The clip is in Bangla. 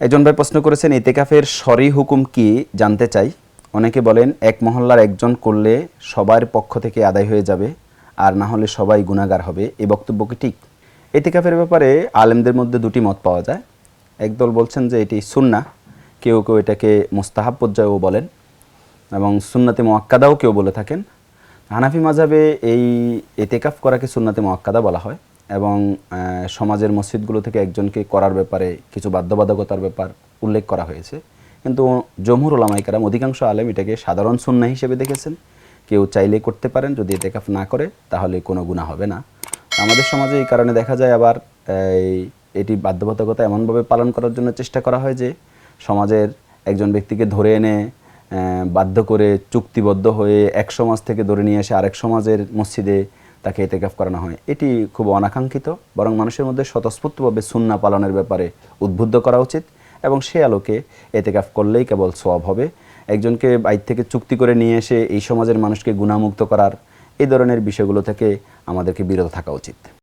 একজন ভাই প্রশ্ন করেছেন, ইতেকাফের সরি হুকুম কি জানতে চাই? অনেকে বলেন, এক মহল্লার একজন করলে সবার পক্ষ থেকে আদায় হয়ে যাবে, আর না হলে সবাই গুণাগার হবে। এই বক্তব্য কি ঠিক? ইতেকাফের ব্যাপারে আলেমদের মধ্যে দুটি মত পাওয়া যায়। একদল বলছেন যে এটি সুন্না কেউ কেউ এটাকে মুস্তাহাব পর্যায়েও বলেন এবং সুন্নাতে মোয়াক্কাদাও কেউ বলে থাকেন। হানাফি মাঝাবে এই এতেকাফ করাকে সুন্নাতে মোয়াক্কাদা বলা হয়। এবং সমাজের মসজিদগুলো থেকে একজনকে করার ব্যাপারে কিছু বাধ্যবাধকতার ব্যাপার উল্লেখ করা হয়েছে। কিন্তু জমহুর ওলামাইকারাম অধিকাংশ আলেম এটাকে সাধারণ সুন্না হিসেবে দেখেছেন। কেউ চাইলে করতে পারেন, যদি এতেকাফ না করে, তাহলে কোনো গুণা হবে না। আমাদের সমাজে এই কারণে দেখা যায় আবার এটি বাধ্যবাধকতা এমনভাবে পালন করার জন্য চেষ্টা করা হয় যে, সমাজের একজন ব্যক্তিকে ধরে এনে বাধ্য করে চুক্তিবদ্ধ হয়ে এক সমাজ থেকে ধরে নিয়ে এসে আরেক সমাজের মসজিদে তাকে এতেকাফ করানো হয়। এটি খুব অনাকাঙ্ক্ষিত, বরং মানুষের মধ্যে স্বতঃস্ফূর্তভাবে সুন্না পালনের ব্যাপারে উদ্বুদ্ধ করা উচিত এবং সে আলোকে এতেকাফ করলেই কেবল সব হবে। একজনকে বাইর থেকে চুক্তি করে নিয়ে এসে এই সমাজের মানুষকে গুণামুক্ত করার এই ধরনের বিষয়গুলো থেকে আমাদেরকে বিরত থাকা উচিত।